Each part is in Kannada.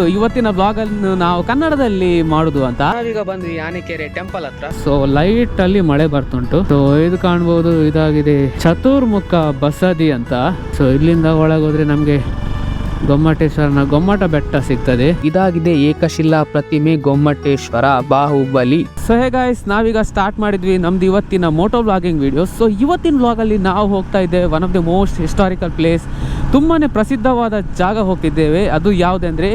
ಸೊ ಇವತ್ತಿನ ಬ್ಲಾಗ್ ಅನ್ನು ನಾವು ಕನ್ನಡದಲ್ಲಿ ಮಾಡುದು ಅಂತ. ನಾವೀಗ ಬಂದ್ವಿ ಆನೆಕೆರೆ ಟೆಂಪಲ್ ಹತ್ರ. ಸೊ ಲೈಟ್ ಅಲ್ಲಿ ಮಳೆ ಬರ್ತುಂಟು. ಸೊ ಇದು ಕಾಣ್ಬೋದು ಇದಾಗಿದೆ ಚತುರ್ಮುಖ ಬಸದಿ ಅಂತ. ಸೊ ಇಲ್ಲಿಂದ ಒಳಗೋದ್ರೆ ನಮ್ಗೆ ಗೊಮ್ಮಟೇಶ್ವರನ ಗೊಮ್ಮಟ ಬೆಟ್ಟ ಸಿಗ್ತದೆ. ಇದಾಗಿದೆ ಏಕಶಿಲಾ ಪ್ರತಿಮೆ Gommateshwara Bahubali. So hey guys ನಾವೀಗ ಸ್ಟಾರ್ಟ್ ಮಾಡಿದ್ವಿ ನಮ್ದು ಇವತ್ತಿನ ಮೋಟೋ ಬ್ಲಾಗಿಂಗ್ ವಿಡಿಯೋ ಸೊ ಇವತ್ತಿನ ಬ್ಲಾಗಲ್ಲಿ ನಾವು ಹೋಗ್ತಾ ಇದ್ದೇವೆ one of the most historical place ತುಂಬಾ ಪ್ರಸಿದ್ಧವಾದ ಜಾಗ ಹೋಗ್ತಿದ್ದೇವೆ. ಅದು ಯಾವುದೆಂದರೆ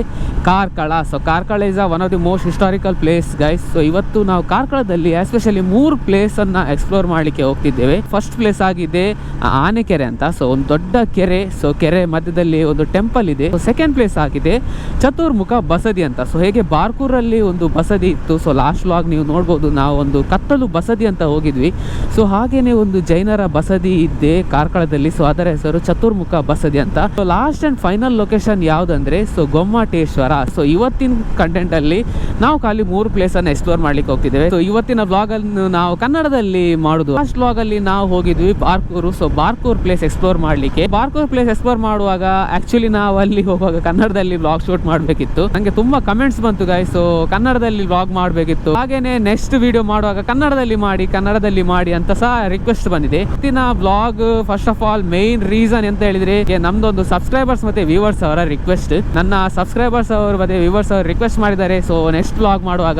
Karkala. So Karkala is a one of the most historical place guys so ಇವತ್ತು ನಾವು ಕಾರ್ಕಳದಲ್ಲಿ ಎಸ್ಪೆಷಲಿ ಮೂರು ಪ್ಲೇಸನ್ನು ಎಕ್ಸ್ಪ್ಲೋರ್ ಮಾಡಲಿಕ್ಕೆ ಹೋಗ್ತಿದ್ದೇವೆ. ಫಸ್ಟ್ ಪ್ಲೇಸ್ ಆಗಿದೆ ಆನೆಕೆರೆ ಅಂತ. ಸೊ ಒಂದು ದೊಡ್ಡ ಕೆರೆ. ಸೊ ಕೆರೆ ಮಧ್ಯದಲ್ಲಿ ಒಂದು ಟೆಂಪಲ್ ಇದೆ. ಸೊ ಸೆಕೆಂಡ್ ಪ್ಲೇಸ್ ಆಗಿದೆ, ಚತುರ್ಮುಖ ಬಸದಿ ಅಂತ. ಸೊ ಹೇಗೆ ಬಾರ್ಕೂರಲ್ಲಿ ಒಂದು ಬಸದಿ ಇತ್ತು. ಸೊ ಲಾಸ್ಟ್ ಲಾಗ್ ನೀವು ನೋಡ್ಬೋದು, ನಾವು ಒಂದು ಕತ್ತಲು ಬಸದಿ ಅಂತ ಹೋಗಿದ್ವಿ. ಸೊ ಹಾಗೆಯೇ ಒಂದು ಜೈನರ ಬಸದಿ ಇದ್ದೆ ಕಾರ್ಕಳದಲ್ಲಿ. ಸೊ ಅದರ ಹೆಸರು ಚತುರ್ಮುಖ ಬಸದಿ. ಅಂತ. So last and final location ಯಾವುದಂದ್ರೆ ಸೊ ಗೊಮ್ಮಟೇಶ್ವರ. ಸೊ ಇವತ್ತಿನ ಕಂಟೆಂಟ್ ಅಲ್ಲಿ ನಾವು ಖಾಲಿ ಮೂರು ಪ್ಲೇಸ್ ಅನ್ನು ಎಕ್ಸ್ಪ್ಲೋರ್ ಮಾಡ್ಲಿಕ್ಕೆ ಹೋಗ್ತಿದ್ದೇವೆ. ಸೊ ಇವತ್ತಿನ ಬ್ಲಾಗ್ ಅನ್ನು ನಾವು ಕನ್ನಡದಲ್ಲಿ ಮಾಡುದು. ಲಾಸ್ಟ್ ಬ್ಲಾಗ್ ಅಲ್ಲಿ ನಾವು ಹೋಗಿದ್ವಿ Barkur so Barkur place explore ಮಾಡ್ಲಿಕ್ಕೆ. ಬಾರ್ಕೂರ್ ಪ್ಲೇಸ್ ಎಕ್ಸ್ಪ್ಲೋರ್ ಮಾಡುವಾಗ ಆಕ್ಚುಲಿ ನಾವು ಅಲ್ಲಿ ಹೋಗುವಾಗ ಕನ್ನಡದಲ್ಲಿ ಬ್ಲಾಗ್ ಶೂಟ್ ಮಾಡಬೇಕಿತ್ತು. ನಂಗೆ ತುಂಬಾ ಕಮೆಂಟ್ಸ್ ಬಂತು ಗಾಯ್ ಸೊ ಕನ್ನಡದಲ್ಲಿ ಬ್ಲಾಗ್ ಮಾಡಬೇಕಿತ್ತು. ಹಾಗೇನೆ ನೆಕ್ಸ್ಟ್ ವಿಡಿಯೋ ಮಾಡುವಾಗ ಕನ್ನಡದಲ್ಲಿ ಮಾಡಿ ಕನ್ನಡದಲ್ಲಿ ಮಾಡಿ ಅಂತ ಸಹ ರಿಕ್ವೆಸ್ಟ್ ಬಂದಿದೆ. ಇವತ್ತಿನ blog first of all main reason ಅಂತ ಹೇಳಿದ್ರೆ ಈಗ ನಮ್ದೊಂದು ಸಬ್ಸ್ಕ್ರೈಬರ್ಸ್ ಮತ್ತೆ ವ್ಯೂವರ್ಸ್ ಅವರ ರಿಕ್ವೆಸ್ಟ್ ನನ್ನ ಸಬ್ಸ್ಕ್ರೈಬರ್ಸ್ ಅವರು ಮತ್ತೆ ವ್ಯೂವರ್ಸ್ ಅವರು ರಿಕ್ವೆಸ್ಟ್ ಮಾಡಿದ್ದಾರೆ ಸೊ ನೆಕ್ಸ್ಟ್ ಬ್ಲಾಗ್ ಮಾಡುವಾಗ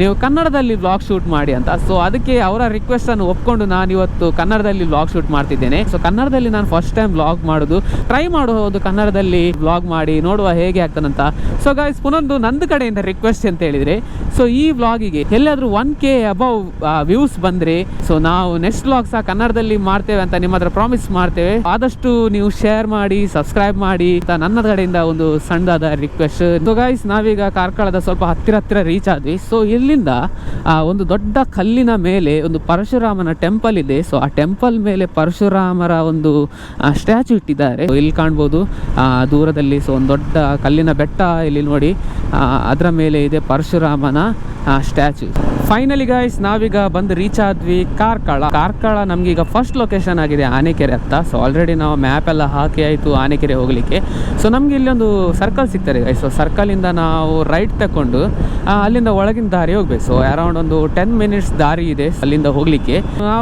ನೀವು ಕನ್ನಡದಲ್ಲಿ ಬ್ಲಾಗ್ ಶೂಟ್ ಮಾಡಿ ಅಂತ. ಸೊ ಅದಕ್ಕೆ ಅವರ ರಿಕ್ವೆಸ್ಟ್ ಅನ್ನು ಒಪ್ಕೊಂಡು ನಾನು ಇವತ್ತು ಕನ್ನಡದಲ್ಲಿ ಬ್ಲಾಗ್ ಶೂಟ್ ಮಾಡ್ತಿದ್ದೇನೆ. ಸೊ ಕನ್ನಡದಲ್ಲಿ ನಾನು ಫಸ್ಟ್ ಟೈಮ್ ಬ್ಲಾಗ್ ಮಾಡೋದು. ಟ್ರೈ ಮಾಡೋದು ಕನ್ನಡದಲ್ಲಿ ಬ್ಲಾಗ್ ಮಾಡಿ ನೋಡುವ ಹೇಗೆ ಆಗ್ತದಂತ ಸೊ ಗಾಯ್ಸ್ ಪುನೊಂದು ನಂದು ಕಡೆಯಿಂದ ರಿಕ್ವೆಸ್ಟ್ ಅಂತ ಹೇಳಿದ್ರೆ ಸೊ ಈ ಬ್ಲಾಗಿಗೆ ಎಲ್ಲಾದ್ರೂ ಒನ್ ಕೆ ಅಬೌವ್ ವ್ಯೂಸ್ ಬಂದ್ರೆ ಸೊ ನಾವು ನೆಕ್ಸ್ಟ್ ಬ್ಲಾಗ್ ಸಹ ಕನ್ನಡದಲ್ಲಿ ಮಾಡ್ತೇವೆ ಅಂತ ನಿಮ್ಮ ಪ್ರಾಮಿಸ್ ಮಾಡ್ತೇವೆ. ಆದಷ್ಟು ನೀವು ಶೇರ್ ಮಾಡಿ ಸಬ್ಸ್ಕ್ರೈಬ್ ಮಾಡಿ ನನ್ನ ಕಡೆಯಿಂದ ಒಂದು ಸಣ್ಣದಾದ ರಿಕ್ವೆಸ್ಟ್ ಗೈಸ್ ನಾವೀಗ ಕಾರ್ಕಳದ ಸ್ವಲ್ಪ ಹತ್ತಿರ ಹತ್ತಿರ ರೀಚ್ ಆದ್ವಿ. ಸೊ ಇಲ್ಲಿಂದ ಒಂದು ದೊಡ್ಡ ಕಲ್ಲಿನ ಮೇಲೆ ಒಂದು ಪರಶುರಾಮನ ಟೆಂಪಲ್ ಇದೆ. ಸೊ ಆ ಟೆಂಪಲ್ ಮೇಲೆ ಪರಶುರಾಮರ ಒಂದು ಸ್ಟ್ಯಾಚು ಇಟ್ಟಿದ್ದಾರೆ. ಇಲ್ಲಿ ಕಾಣ್ಬೋದು ದೂರದಲ್ಲಿ ಸೊ ಒಂದು ದೊಡ್ಡ ಕಲ್ಲಿನ ಬೆಟ್ಟ ಇಲ್ಲಿ ನೋಡಿ. ಅದರ ಮೇಲೆ ಇದೆ ಪರಶುರಾಮನ ಸ್ಟ್ಯಾಚು ಫೈನಲಿ ಗೈಸ್ ನಾವೀಗ ಬಂದು ರೀಚ್ ಆದ್ವಿ ಕಾರ್ಕಳ. ಕಾರ್ಕಳ ನಮ್ಗೆ ಈಗ ಫಸ್ಟ್ ಲೊಕೇಶನ್ ಆಗಿದೆ ಆನೆಕೆರೆ ಅಂತ. ಸೊ ಆಲ್ರೆಡಿ ನಾವು ಮ್ಯಾಪ್ ಎಲ್ಲ ಹಾಕಿ ಆಯಿತು ಆನೆಕೆರೆ ಹೋಗಲಿಕ್ಕೆ. ಸೊ ನಮಗೆ ಇಲ್ಲಿ ಒಂದು ಸರ್ಕಲ್ ಸಿಗ್ತಾರೆ ಗೈಸ್ ಸೊ ಸರ್ಕಲಿಂದ ನಾವು ರೈಟ್ ತಗೊಂಡು ಅಲ್ಲಿಂದ ಒಳಗಿನ ದಾರಿ ಹೋಗ್ಬೇಕು. ಸೊ ಅರೌಂಡ್ ಒಂದು ಟೆನ್ ಮಿನಿಟ್ಸ್ ದಾರಿ ಇದೆ ಅಲ್ಲಿಂದ ಹೋಗಲಿಕ್ಕೆ.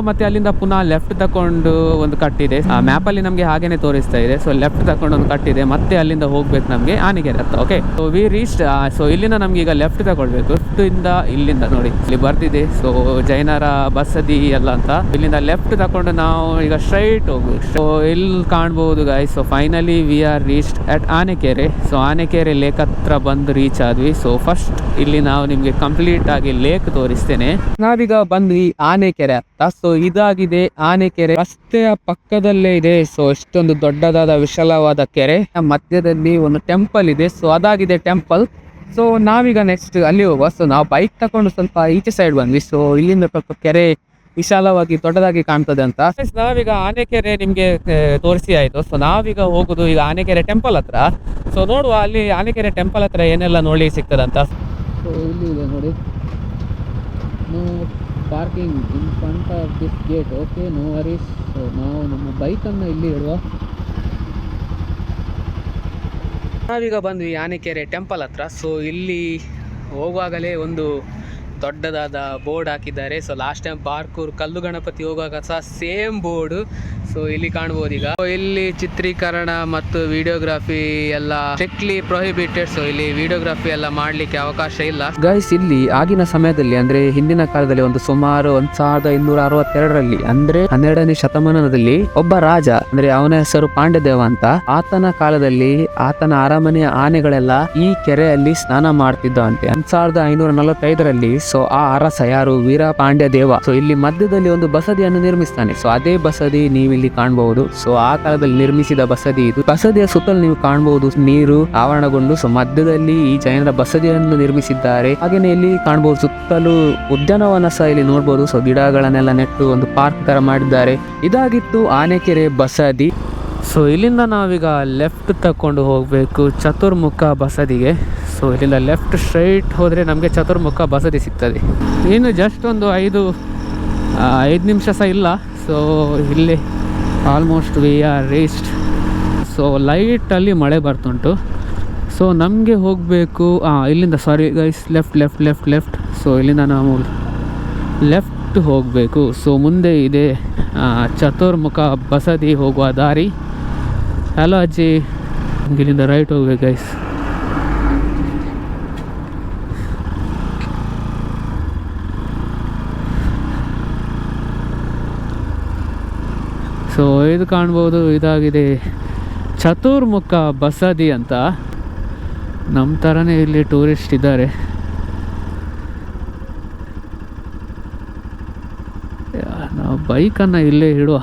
ಮತ್ತೆ ಅಲ್ಲಿಂದ ಪುನಃ ಲೆಫ್ಟ್ ತಕೊಂಡು ಒಂದು ಕಟ್ಟಿದೆ ಆ ಮ್ಯಾಪ್ ಅಲ್ಲಿ ನಮಗೆ ಹಾಗೇನೆ ತೋರಿಸ್ತಾ ಇದೆ. ಸೊ ಲೆಫ್ಟ್ ತಕೊಂಡು ಒಂದು ಕಟ್ಟಿದೆ ಮತ್ತೆ ಅಲ್ಲಿಂದ ಹೋಗ್ಬೇಕು ನಮಗೆ ಆನೆಗೆರೆ ಅಂತ okay so we reach so ಇಲ್ಲಿಂದ ನಮ್ಗೆ ಈಗ ಲೆಫ್ಟ್ ತಗೊಳ್ಬೇಕು. ಲೆಫ್ಟಿಂದ ಇಲ್ಲಿಂದ ನೋಡಿ. ಇಲ್ಲಿ ಬರ್ತಿದೆ ಸೊ ಜೈನರ ಬಸದಿ ಎಲ್ಲ ಅಂತ. ಇಲ್ಲಿಂದ ಲೆಫ್ಟ್ ತಕೊಂಡು ನಾವು ಈಗ ಸ್ಟ್ರೈಟ್ ಹೋಗ್ಬೇಕು. ಸೊ ಇಲ್ಲಿ ಕಾಣ್ಬೋದು guy so finally we are reached at Anekere so Anekere lake ಹತ್ರ ಬಂದು ರೀಚ್ ಆದ್ವಿ. ಸೊ ಫಸ್ಟ್ ಇಲ್ಲಿ ನಾವು ನಿಮ್ಗೆ ಕಂಪ್ಲೀಟ್ ಆಗಿ ಲೇಕ್ ತೋರಿಸ್ತೇನೆ. ನಾವೀಗ ಬಂದ್ವಿ ಆನೆಕೆರೆ ಅಂತ. ಸೊ ಇದಾಗಿದೆ ಆನೆಕೆರೆ ರಸ್ತೆಯ ಪಕ್ಕದಲ್ಲೇ ಇದೆ. ಸೊ ಎಷ್ಟೊಂದು ದೊಡ್ಡದಾದ ವಿಶಾಲವಾದ ಕೆರೆ. ಮಧ್ಯದಲ್ಲಿ ಒಂದು ಟೆಂಪಲ್ ಇದೆ. ಸೊ ಅದಾಗಿದೆ ಟೆಂಪಲ್ ಸೊ ನಾವೀಗ ನೆಕ್ಸ್ಟ್ ಅಲ್ಲಿ ಹೋಗುವ. ಸೊ ನಾವು ಬೈಕ್ ತಕೊಂಡು ಸ್ವಲ್ಪ ಈಚೆ ಸೈಡ್ ಬಂದ್ವಿ. ಸೊ ಇಲ್ಲಿಂದ ಸ್ವಲ್ಪ ಕೆರೆ ವಿಶಾಲವಾಗಿ ದೊಡ್ಡದಾಗಿ ಕಾಣ್ತದೆ ಅಂತ. ನಾವೀಗ ಆನೆಕೆರೆ ನಿಮ್ಗೆ ತೋರಿಸಿ ಆಯ್ತು. ಸೊ ನಾವೀಗ ಹೋಗುದು ಈಗ ಆನೆಕೆರೆ ಟೆಂಪಲ್ ಹತ್ರ. ಸೊ ನೋಡುವ ಅಲ್ಲಿ ಆನೆಕೆರೆ ಟೆಂಪಲ್ ಹತ್ರ ಏನೆಲ್ಲ ನೋಡಿ ಸಿಗ್ತದಂತ. ಸೊ ಇಲ್ಲಿ ಇದೆ ನೋಡಿ. No parking in front of this gate okay no worries so ನಾವು ನಮ್ಮ ಬೈಕನ್ನು ಇಲ್ಲಿ ಇಡುವ. ನಾವೀಗ ಬಂದ್ವಿ ಆನೆಕೆರೆ ಟೆಂಪಲ್ ಹತ್ರ. ಸೊ ಇಲ್ಲಿ ಹೋಗುವಾಗಲೇ ಒಂದು ದೊಡ್ಡದಾದ ಬೋರ್ಡ್ ಹಾಕಿದ್ದಾರೆ. ಸೊ ಲಾಸ್ಟ್ ಟೈಮ್ ಪಾರ್ಕೂರ್ ಕಲ್ಲು ಗಣಪತಿ ಹೋಗುವಾಗ ಸಹ ಸೇಮ್ ಬೋರ್ಡ್. ಸೊ ಇಲ್ಲಿ ಕಾಣ್ಬೋದು ಈಗ ಇಲ್ಲಿ ಚಿತ್ರೀಕರಣ ಮತ್ತು ವಿಡಿಯೋಗ್ರಫಿ ಎಲ್ಲ ಸ್ಟ್ರಿಕ್ಟ್ಲಿ ಪ್ರೊಹಿಬಿಟೆಡ್ ಸೊ ಇಲ್ಲಿ ವಿಡಿಯೋಗ್ರಾಫಿ ಎಲ್ಲ ಮಾಡ್ಲಿಕ್ಕೆ ಅವಕಾಶ ಇಲ್ಲ. ಗೈಸ್ ಇಲ್ಲಿ ಆಗಿನ ಸಮಯದಲ್ಲಿ, ಅಂದ್ರೆ ಹಿಂದಿನ ಕಾಲದಲ್ಲಿ ಒಂದು ಸುಮಾರು ಒಂದ್ ಸಾವಿರದ ಇನ್ನೂರ ಅರವತ್ತೆರಡರಲ್ಲಿ, ಅಂದ್ರೆ ಹನ್ನೆರಡನೇ ಶತಮಾನದಲ್ಲಿ ಒಬ್ಬ ರಾಜ, ಅಂದ್ರೆ ಅವನ ಹೆಸರು ಪಾಂಡ್ಯದೇವ ಅಂತ, ಆತನ ಕಾಲದಲ್ಲಿ ಆತನ ಅರಮನೆಯ ಆನೆಗಳೆಲ್ಲ ಈ ಕೆರೆಯಲ್ಲಿ ಸ್ನಾನ ಮಾಡ್ತಿದ್ದಂತೆ ಒಂದ್ ಸಾವಿರದ ಐನೂರ ನಲವತ್ತೈದರಲ್ಲಿ ಸೊ ಆ ಅರಸ ಯಾರು? ವೀರ ಪಾಂಡ್ಯ ದೇವ. ಸೊ ಇಲ್ಲಿ ಮಧ್ಯದಲ್ಲಿ ಒಂದು ಬಸದಿಯನ್ನು ನಿರ್ಮಿಸ್ತಾನೆ. ಸೊ ಅದೇ ಬಸದಿ ನೀವು ಇಲ್ಲಿ ಕಾಣಬಹುದು ಸೊ ಆ ಕಾಲದಲ್ಲಿ ನಿರ್ಮಿಸಿದ ಬಸದಿ ಇದು. ಬಸದಿಯ ಸುತ್ತಲೂ ನೀವು ಕಾಣಬಹುದು ನೀರು, ಆವರಣಗೊಂಡು. ಸೊ ಮಧ್ಯದಲ್ಲಿ ಈ ಜೈನರ ಬಸದಿಯನ್ನು ನಿರ್ಮಿಸಿದ್ದಾರೆ. ಹಾಗೇನೆ ಇಲ್ಲಿ ಕಾಣಬಹುದು ಸುತ್ತಲೂ ಉದ್ಯಾನವನ ಸಹ ಇಲ್ಲಿ ನೋಡಬಹುದು ಸೊ ಗಿಡಗಳನ್ನೆಲ್ಲ ನೆಟ್ಟು ಒಂದು ಪಾರ್ಕ್ ತರ ಮಾಡಿದ್ದಾರೆ. ಇದಾಗಿತ್ತು ಆನೆಕೆರೆ ಬಸದಿ. ಸೊ ಇಲ್ಲಿಂದ ನಾವೀಗ ಲೆಫ್ಟ್ ತಕೊಂಡು ಹೋಗಬೇಕು. ಚತುರ್ಮುಖ ಬಸದಿಗೆ. ಸೊ ಇಲ್ಲಿಂದ ಲೆಫ್ಟ್ ಸ್ಟ್ರೈಟ್ ಹೋದರೆ ನಮಗೆ ಚತುರ್ಮುಖ ಬಸದಿ ಸಿಗ್ತದೆ. ಇನ್ನು ಜಸ್ಟ್ ಒಂದು ಐದು ಐದು ನಿಮಿಷ ಸಹ ಇಲ್ಲ. ಸೊ ಇಲ್ಲಿ almost we are reached so ಲೈಟಲ್ಲಿ ಮಳೆ ಬರ್ತುಂಟು ಸೊ ನಮಗೆ ಹೋಗಬೇಕು ಇಲ್ಲಿಂದ sorry guys left left left left so ಇಲ್ಲಿಂದ ನಾವು ಲೆಫ್ಟ್ ಹೋಗಬೇಕು. ಸೊ ಮುಂದೆ ಇದೆ ಚತುರ್ಮುಖ ಬಸದಿ ಹೋಗುವ ದಾರಿ. ಹಲೋ ಅಜ್ಜಿ. ಇಲ್ಲಿಂದ ರೈಟ್ ಹೋಗ್ಬೇಕು ಗೈಸ್ ಸೊ ಇದು ಕಾಣ್ಬೋದು ಇದಾಗಿದೆ. ಚತುರ್ಮುಖ ಬಸದಿ ಅಂತ ನಮ್ಮ ಥರನೇ ಇಲ್ಲಿ ಟೂರಿಸ್ಟ್ ಇದ್ದಾರೆ. ನಾವು ಬೈಕನ್ನು ಇಲ್ಲೇ ಇಡುವ.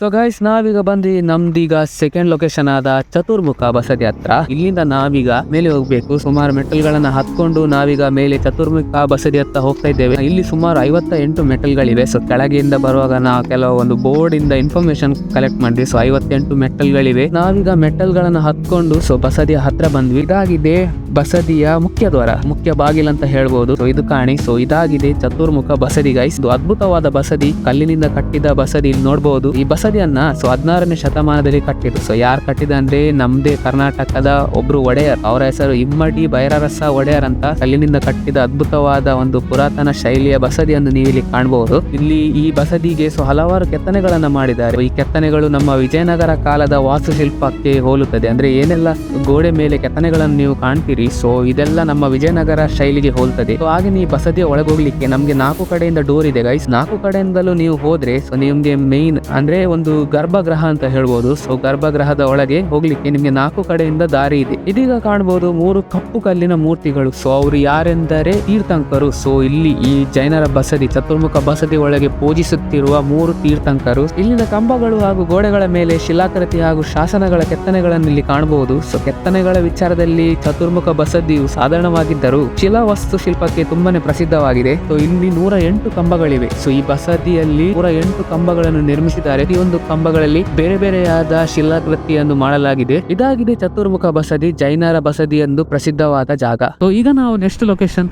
ಸೊ ಗೈಸ್ ನಾವೀಗ ಬಂದು ನಮ್ದೀಗ ಸೆಕೆಂಡ್ ಲೊಕೇಶನ್ ಆದ ಚತುರ್ಮುಖ ಬಸದಿ ಹತ್ರ. ಇಲ್ಲಿಂದ ನಾವೀಗ ಮೇಲೆ ಹೋಗ್ಬೇಕು. ಸುಮಾರು ಮೆಟಲ್ಗಳನ್ನ ಹತ್ಕೊಂಡು ನಾವೀಗ ಮೇಲೆ ಚತುರ್ಮುಖ ಬಸದಿ ಹತ್ತ ಹೋಗ್ತಾ ಇದ್ದೇವೆ. ಇಲ್ಲಿ ಸುಮಾರು ಐವತ್ತ ಎಂಟು ಮೆಟಲ್ಗಳಿವೆ. ಸೊ ಕೆಳಗಿಂದ ಬರುವಾಗ ನಾವು ಕೆಲವು ಒಂದು ಬೋರ್ಡ್ ಇಂದ ಇನ್ಫಾರ್ಮೇಶನ್ ಕಲೆಕ್ಟ್ ಮಾಡಿದ್ವಿ ಸೊ ಐವತ್ತೆಂಟು ಮೆಟಲ್ಗಳಿವೆ. ನಾವೀಗ ಮೆಟಲ್ಗಳನ್ನ ಹತ್ಕೊಂಡು ಸೊ ಬಸದಿಯ ಹತ್ರ ಬಂದ್ವಿ. ಇದಾಗಿದೆ. ಬಸದಿಯ ಮುಖ್ಯ ದ್ವಾರ, ಮುಖ್ಯ ಬಾಗಿಲು ಅಂತ ಹೇಳ್ಬೋದು. ಸೊ ಇದು ಕಾಣಿ. ಸೊ ಇದಾಗಿದೆ ಚತುರ್ಮುಖ ಬಸದಿ ಗೈಸ್ ಇದು ಅದ್ಭುತವಾದ ಬಸದಿ. ಕಲ್ಲಿನಿಂದ ಕಟ್ಟಿದ ಬಸದಿ ನೋಡಬಹುದು ಈ ಬಸದಿಯನ್ನ ಸೊ ಹದಿನಾರನೇ ಶತಮಾನದಲ್ಲಿ ಕಟ್ಟಿದ್ರು ಸೊ ಯಾರು ಕಟ್ಟಿದ ಅಂದ್ರೆ ನಮ್ದೇ ಕರ್ನಾಟಕದ ಒಬ್ರು ಒಡೆಯರ್. ಅವರ ಹೆಸರು ಇಮ್ಮಡಿ ಬೈರರಸ ಒಡೆಯರ್ ಅಂತ ಕಲ್ಲಿನಿಂದ ಕಟ್ಟಿದ ಅದ್ಭುತವಾದ ಒಂದು ಪುರಾತನ ಶೈಲಿಯ ಬಸದಿಯನ್ನು ನೀವು ಇಲ್ಲಿ ಕಾಣಬಹುದು ಇಲ್ಲಿ ಈ ಬಸದಿಗೆ ಸೊ ಹಲವಾರು ಕೆತ್ತನೆಗಳನ್ನ ಮಾಡಿದ್ದಾರೆ. ಈ ಕೆತ್ತನೆಗಳು ನಮ್ಮ ವಿಜಯನಗರ ಕಾಲದ ವಾಸ್ತುಶಿಲ್ಪಕ್ಕೆ ಹೋಲುತ್ತದೆ. ಅಂದ್ರೆ ಏನೆಲ್ಲ ಗೋಡೆ ಮೇಲೆ ಕೆತ್ತನೆಗಳನ್ನು ನೀವು ಕಾಣ್ತೀರಿ ಸೊ ಇದೆಲ್ಲ ನಮ್ಮ ವಿಜಯನಗರ ಶೈಲಿಗೆ ಹೋಲ್ತದೆ. ಸೊ ಹಾಗೆ ನೀವು ಬಸದಿ ಒಳಗೋಗ್ಲಿಕ್ಕೆ ನಮ್ಗೆ ನಾಲ್ಕು ಕಡೆಯಿಂದ ಡೋರ್ ಇದೆ ಗೈಸ್ ನಾಲ್ಕು ಕಡೆಯಿಂದಲೂ ನೀವು ಹೋದ್ರೆ ಸೊ ನಿಮ್ಗೆ ಮೇನ್ ಅಂದ್ರೆ ಒಂದು ಗರ್ಭಗೃಹ ಅಂತ ಹೇಳ್ಬೋದು. ಸೊ ಗರ್ಭಗೃಹದ ಒಳಗೆ ಹೋಗ್ಲಿಕ್ಕೆ ನಿಮ್ಗೆ ನಾಲ್ಕು ಕಡೆಯಿಂದ ದಾರಿ ಇದೆ. ಇದೀಗ ಕಾಣಬಹುದು ಮೂರು ಕಪ್ಪು ಕಲ್ಲಿನ ಮೂರ್ತಿಗಳು. ಸೊ ಅವರು ಯಾರೆಂದರೆ ತೀರ್ಥಂಕರು. ಸೊ ಇಲ್ಲಿ ಈ ಜೈನರ ಬಸದಿ, ಚತುರ್ಮುಖ ಬಸದಿ ಒಳಗೆ ಪೂಜಿಸುತ್ತಿರುವ ಮೂರು ತೀರ್ಥಂಕರು. ಇಲ್ಲಿನ ಕಂಬಗಳು ಹಾಗೂ ಗೋಡೆಗಳ ಮೇಲೆ ಶಿಲಾಕೃತಿ ಹಾಗೂ ಶಾಸನಗಳ ಕೆತ್ತನೆಗಳನ್ನು ಇಲ್ಲಿ ಕಾಣಬಹುದು ಸೊ ಕೆತ್ತನೆಗಳ ವಿಚಾರದಲ್ಲಿ ಚತುರ್ಮುಖ ಬಸದಿಯು ಸಾಧಾರಣವಾಗಿದ್ದರೂ ಶಿಲಾ ವಸ್ತು ಶಿಲ್ಪಕ್ಕೆ ತುಂಬಾನೇ ಪ್ರಸಿದ್ಧವಾಗಿದೆ. ಸೊ ಇಲ್ಲಿ ನೂರ ಎಂಟು ಕಂಬಗಳಿವೆ. ಸೊ ಈ ಬಸದಿಯಲ್ಲಿ ನೂರ ಎಂಟು ಕಂಬಗಳನ್ನು ನಿರ್ಮಿಸಿದ್ದಾರೆ. ಈ ಒಂದು ಕಂಬಗಳಲ್ಲಿ ಬೇರೆ ಬೇರೆಯಾದ ಶಿಲಾಕೃತಿಯನ್ನು ಮಾಡಲಾಗಿದೆ. ಇದಾಗಿದೆ ಚತುರ್ಮುಖ ಬಸದಿ, ಜೈನರ ಬಸದಿ ಎಂದು ಪ್ರಸಿದ್ಧವಾದ ಜಾಗ. ಸೊ ಈಗ ನಾವು ನೆಕ್ಸ್ಟ್ ಲೊಕೇಶನ್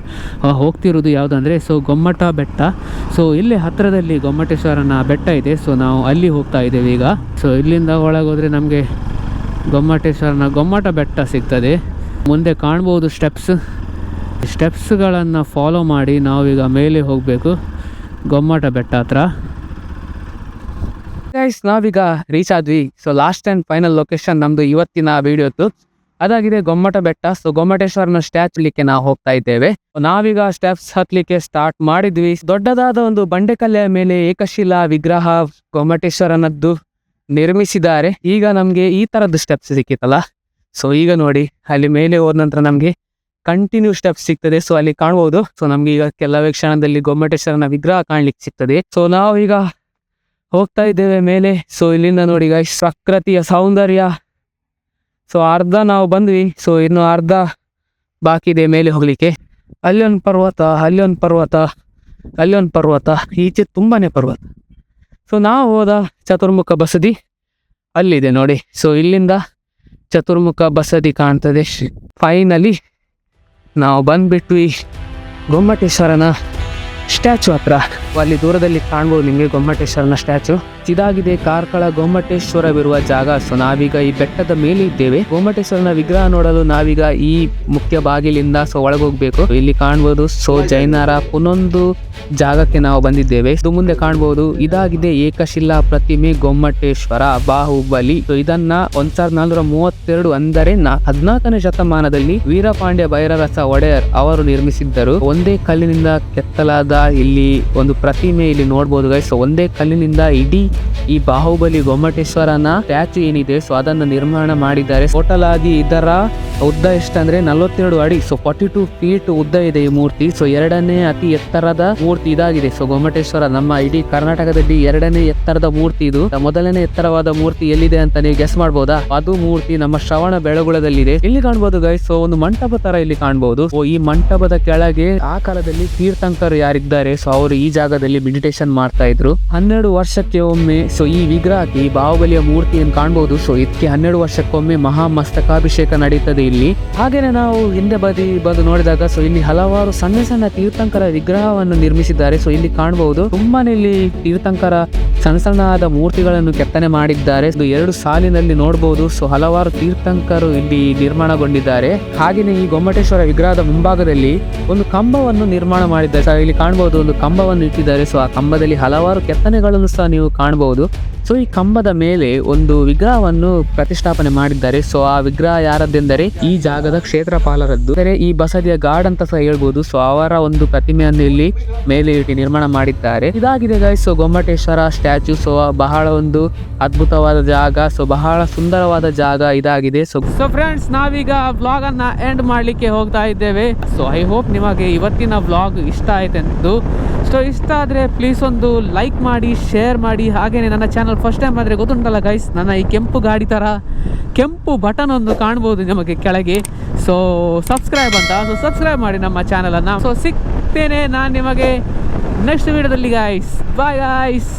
ಹೋಗ್ತಿರೋದು ಯಾವುದಂದ್ರೆ ಸೊ ಗೊಮ್ಮಟ ಬೆಟ್ಟ. ಸೊ ಇಲ್ಲಿ ಹತ್ತಿರದಲ್ಲಿ ಗೊಮ್ಮಟೇಶ್ವರನ ಬೆಟ್ಟ ಇದೆ. ಸೊ ನಾವು ಅಲ್ಲಿ ಹೋಗ್ತಾ ಇದ್ದೇವೆ ಈಗ. ಸೊ ಇಲ್ಲಿಂದ ಒಳಗೋದ್ರೆ ನಮಗೆ ಗೊಮ್ಮಟೇಶ್ವರನ ಗೊಮ್ಮಟ ಬೆಟ್ಟ ಸಿಗ್ತದೆ. ಮುಂದೆ ಕಾಣ್ಬೋದು ಸ್ಟೆಪ್ಸ್ ಸ್ಟೆಪ್ಸ್ಗಳನ್ನು ಫಾಲೋ ಮಾಡಿ ನಾವೀಗ ಮೇಲೆ ಹೋಗಬೇಕು. ಗೊಮ್ಮಟ ಬೆಟ್ಟ ಹತ್ರ. ಗೈಸ್ ನಾವೀಗ ರೀಚ್ ಆದ್ವಿ. So last and final location ನಮ್ಮದು ಇವತ್ತಿನ ವಿಡಿಯೋದ್ದು ಅದಾಗಿದೆ ಗೊಮ್ಮಟ ಬೆಟ್ಟ. ಸೊ ಗೊಮ್ಮಟೇಶ್ವರನ ಸ್ಟ್ಯಾಚು ಲಿಕ್ಕೆ ನಾವು ಹೋಗ್ತಾ ಇದ್ದೇವೆ. ನಾವೀಗ ಸ್ಟೆಪ್ಸ್ ಹತ್ತಲಿಕ್ಕೆ ಸ್ಟಾರ್ಟ್ ಮಾಡಿದ್ವಿ. ದೊಡ್ಡದಾದ ಒಂದು ಬಂಡೆಕಲ್ಲೆಯ ಮೇಲೆ ಏಕಶಿಲಾ ವಿಗ್ರಹ ಗೊಮ್ಮಟೇಶ್ವರನದ್ದು ನಿರ್ಮಿಸಿದ್ದಾರೆ. ಈಗ ನಮಗೆ ಈ ತರದ್ದು ಸ್ಟೆಪ್ಸ್ ಸಿಕ್ಕಿತಲ್ಲ ಸೊ ಈಗ ನೋಡಿ, ಅಲ್ಲಿ ಮೇಲೆ ಹೋದ ನಂತರ ನಮಗೆ ಕಂಟಿನ್ಯೂ ಸ್ಟೆಪ್ ಸಿಗ್ತದೆ. ಸೊ ಅಲ್ಲಿ ಕಾಣ್ಬೋದು. ಸೊ ನಮ್ಗೆ ಈಗ ಕೆಲವೇ ಕ್ಷಣದಲ್ಲಿ ಗೊಮ್ಮಟೇಶ್ವರನ ವಿಗ್ರಹ ಕಾಣ್ಲಿಕ್ಕೆ ಸಿಗ್ತದೆ. ಸೊ ನಾವೀಗ ಹೋಗ್ತಾ ಇದ್ದೇವೆ ಮೇಲೆ. ಸೊ ಇಲ್ಲಿಂದ ನೋಡಿ ಗೈಸ್ ಪ್ರಕೃತಿಯ ಸೌಂದರ್ಯ. ಸೊ ಅರ್ಧ ನಾವು ಬಂದ್ವಿ. ಸೊ ಇನ್ನು ಅರ್ಧ ಬಾಕಿ ಇದೆ ಮೇಲೆ ಹೋಗ್ಲಿಕ್ಕೆ. ಅಲ್ಲೊಂದು ಪರ್ವತ ಅಲ್ಲೊಂದು ಪರ್ವತ ಅಲ್ಲೊಂದು ಪರ್ವತ, ಈಚೆ ತುಂಬಾನೇ ಪರ್ವತ. ಸೊ ನಾವು ಹೋದ ಚತುರ್ಮುಖ ಬಸದಿ ಅಲ್ಲಿದೆ ನೋಡಿ. ಸೊ ಇಲ್ಲಿಂದ ಚತುರ್ಮುಖ ಬಸದಿ ಕಾಣ್ತದೆ. ಫೈನಲಿ ನಾವು ಬಂದ್ಬಿಟ್ವಿ ಗೊಮ್ಮಟೇಶ್ವರನ ಸ್ಟ್ಯಾಚು ಹತ್ರ. ಅಲ್ಲಿ ದೂರದಲ್ಲಿ ಕಾಣ್ಬೋದು ನಿಮಗೆ ಗೊಮ್ಮಟೇಶ್ವರನ ಸ್ಟ್ಯಾಚು. ಇದಾಗಿದೆ ಕಾರ್ಕಳ ಗೊಮ್ಮಟೇಶ್ವರವಿರುವ ಜಾಗ. ಸೊ, ನಾವೀಗ ಈ ಬೆಟ್ಟದ ಮೇಲೆ ಇದ್ದೇವೆ. ಗೊಮ್ಮಟೇಶ್ವರನ ವಿಗ್ರಹ ನೋಡಲು ನಾವೀಗ ಈ ಮುಖ್ಯ ಬಾಗಿಲಿಂದ ಸೊ, ಒಳಗೋಗ್ಬೇಕು. ಇಲ್ಲಿ ಕಾಣ್ಬೋದು ಸೊ, ಜೈನರ ಪುನೊಂದು ಜಾಗಕ್ಕೆ ನಾವು ಬಂದಿದ್ದೇವೆ. ಇದು ಮುಂದೆ ಕಾಣ್ಬೋದು ಇದಾಗಿದೆ ಏಕಶಿಲಾ ಪ್ರತಿಮೆ ಗೊಮ್ಮಟೇಶ್ವರ ಬಾಹುಬಲಿ. ಇದನ್ನ ಒಂದ್ ಸಾವಿರದ ನಾಲ್ನೂರ ಮೂವತ್ತೆರಡು ಅಂದರೆ ಹದ್ನಾಲ್ಕನೇ ಶತಮಾನದಲ್ಲಿ ವೀರಪಾಂಡ್ಯ ಭೈರರಸ ಒಡೆಯರ್ ಅವರು ನಿರ್ಮಿಸಿದ್ದರು. ಒಂದೇ ಕಲ್ಲಿನಿಂದ ಕೆತ್ತಲಾದ ಇಲ್ಲಿ ಒಂದು ಪ್ರತಿಮೆ ಇಲ್ಲಿ ನೋಡ್ಬೋದು ಗೈಸ್ ಒಂದೇ ಕಲ್ಲಿನಿಂದ ಇಡೀ ಈ ಬಾಹುಬಲಿ ಗೊಮ್ಮಟೇಶ್ವರನ ಸ್ಟ್ಯಾಚು ಏನಿದೆ ಸೊ ಅದನ್ನ ನಿರ್ಮಾಣ ಮಾಡಿದ್ದಾರೆ. ಟೋಟಲ್ ಆಗಿ ಇದರ ಉದ್ದ ಎಷ್ಟಂದ್ರೆ ನಲವತ್ತೆರಡು ಅಡಿ. ಸೊ ಫಾರ್ಟಿ ಟು ಫೀಟ್ ಉದ್ದ ಇದೆ ಈ ಮೂರ್ತಿ. ಸೊ ಎರಡನೇ ಅತಿ ಎತ್ತರದ ಮೂರ್ತಿ ಇದಾಗಿದೆ. ಸೊ ಗೊಮ್ಮಟೇಶ್ವರ ನಮ್ಮ ಇಡೀ ಕರ್ನಾಟಕದಲ್ಲಿ ಎರಡನೇ ಎತ್ತರದ ಮೂರ್ತಿ ಇದು. ಮೊದಲನೇ ಎತ್ತರವಾದ ಮೂರ್ತಿ ಎಲ್ಲಿದೆ ಅಂತ ನೀವು ಗೆಸ್ ಮಾಡಬಹುದಾ ಅದು ಮೂರ್ತಿ ನಮ್ಮ ಶ್ರವಣ ಬೆಳಗುಳದಲ್ಲಿದೆ. ಇಲ್ಲಿ ಕಾಣಬಹುದು ಗೈಸ್ ಸೊ ಒಂದು ಮಂಟಪ ತರ ಇಲ್ಲಿ ಕಾಣಬಹುದು ಸೊ ಈ ಮಂಟಪದ ಕೆಳಗೆ ಆ ಕಾಲದಲ್ಲಿ ತೀರ್ಥಂಕರು ಯಾರಿದ್ದಾರೆ? ಸೊ ಅವರು ಈ ಜಾಗ ಜಾಗದಲ್ಲಿ ಮೆಡಿಟೇಷನ್ ಮಾಡ್ತಾ ಇದ್ರು ಹನ್ನೆರಡು ವರ್ಷಕ್ಕೆ ಒಮ್ಮೆ ಸೊ ಈ ವಿಗ್ರಹಕ್ಕೆ, ಈ ಬಾಹುಬಲಿಯ ಮೂರ್ತಿಯನ್ನು ಕಾಣಬಹುದು ಸೊ ಇದಕ್ಕೆ ಹನ್ನೆರಡು ವರ್ಷಕ್ಕೊಮ್ಮೆ ಮಹಾ ಮಸ್ತಕಾಭಿಷೇಕ ನಡೀತದೆ ಇಲ್ಲಿ. ಹಾಗೇನೆ ನಾವು ಹಿಂದೆ ಬದಿ ಬಂದು ನೋಡಿದಾಗ ಸೊ ಇಲ್ಲಿ ಹಲವಾರು ಸಣ್ಣ ಸಣ್ಣ ತೀರ್ಥಂಕರ ವಿಗ್ರಹವನ್ನು ನಿರ್ಮಿಸಿದ್ದಾರೆ. ಸೊ ಇಲ್ಲಿ ಕಾಣಬಹುದು ತುಂಬಾನೇ ಇಲ್ಲಿ ತೀರ್ಥಂಕರ ಸಣ್ಣ ಸಣ್ಣದಾದ ಮೂರ್ತಿಗಳನ್ನು ಕೆತ್ತನೆ ಮಾಡಿದ್ದಾರೆ. ಇದು ಎರಡು ಸಾಲಿನಲ್ಲಿ ನೋಡಬಹುದು ಸೊ, ಹಲವಾರು ತೀರ್ಥಂಕರು ಇಲ್ಲಿ ನಿರ್ಮಾಣಗೊಂಡಿದ್ದಾರೆ. ಹಾಗೆಯೇ ಈ ಗೊಮ್ಮಟೇಶ್ವರ ವಿಗ್ರಹದ ಮುಂಭಾಗದಲ್ಲಿ ಒಂದು ಕಂಬವನ್ನು ನಿರ್ಮಾಣ ಮಾಡಿದ್ದಾರೆ. ಇಲ್ಲಿ ಕಾಣಬಹುದು ಒಂದು ಕಂಬವನ್ನು ಇಟ್ಟಿದ್ದಾರೆ. ಸೊ, ಆ ಕಂಬದಲ್ಲಿ ಹಲವಾರು ಕೆತ್ತನೆಗಳನ್ನು ಸಹ ನೀವು ಕಾಣಬಹುದು ಸೊ ಈ ಕಂಬದ ಮೇಲೆ ಒಂದು ವಿಗ್ರಹವನ್ನು ಪ್ರತಿಷ್ಠಾಪನೆ ಮಾಡಿದ್ದಾರೆ. ಸೊ ಆ ವಿಗ್ರಹ ಯಾರದ್ದೆಂದರೆ ಈ ಜಾಗದ ಕ್ಷೇತ್ರಪಾಲರದ್ದು. ಅಂದರೆ ಈ ಬಸದಿಯ ಗಾರ್ಡ್ ಅಂತ ಸಹ ಹೇಳ್ಬೋದು. ಸೊ ಅವರ ಒಂದು ಪ್ರತಿಮೆಯನ್ನು ಇಲ್ಲಿ ಮೇಲೆ ಇಟ್ಟು ನಿರ್ಮಾಣ ಮಾಡಿದ್ದಾರೆ. ಇದಾಗಿದೆ guys so Gommateshwara statue. So ಬಹಳ ಒಂದು ಅದ್ಭುತವಾದ ಜಾಗ. ಸೊ ಬಹಳ ಸುಂದರವಾದ ಜಾಗ ಇದಾಗಿದೆ. ಸೊ ಸೊ ಫ್ರೆಂಡ್ಸ್ ನಾವೀಗ ಬ್ಲಾಗ್ ಅನ್ನ ಎಂಡ್ ಮಾಡ್ಲಿಕ್ಕೆ ಹೋಗ್ತಾ ಇದ್ದೇವೆ. ಸೊ ಐ ಹೋಪ್ ನಿಮಗೆ ಇವತ್ತಿನ ಬ್ಲಾಗ್ ಇಷ್ಟ ಆಯ್ತೆಂದು. ಸೊ ಇಷ್ಟ ಆದ್ರೆ ಪ್ಲೀಸ್ ಒಂದು ಲೈಕ್ ಮಾಡಿ ಶೇರ್ ಮಾಡಿ. ಹಾಗೇನೆ ನನ್ನ ಫಸ್ಟ್ ಟೈಮ್ ಆದರೆ ಗೊತ್ತುಂಟಲ್ಲ ಗೈಸ್ ನನ್ನ ಈ ಕೆಂಪು ಗಾಡಿ ಥರ ಕೆಂಪು ಬಟನ್ ಒಂದು ಕಾಣ್ಬೋದು ನಿಮಗೆ ಕೆಳಗೆ. ಸೊ ಸಬ್ಸ್ಕ್ರೈಬ್ ಅಂತ. ಸೊ ಸಬ್ಸ್ಕ್ರೈಬ್ ಮಾಡಿ ನಮ್ಮ ಚಾನಲನ್ನು ಸೊ ಸಿಗ್ತೇನೆ ನಾನು ನಿಮಗೆ ನೆಕ್ಸ್ಟ್ ವೀಡಿಯೋದಲ್ಲಿ ಗಾಯ್ಸ್ ಬಾಯ್ ಗಾಯ್ಸ್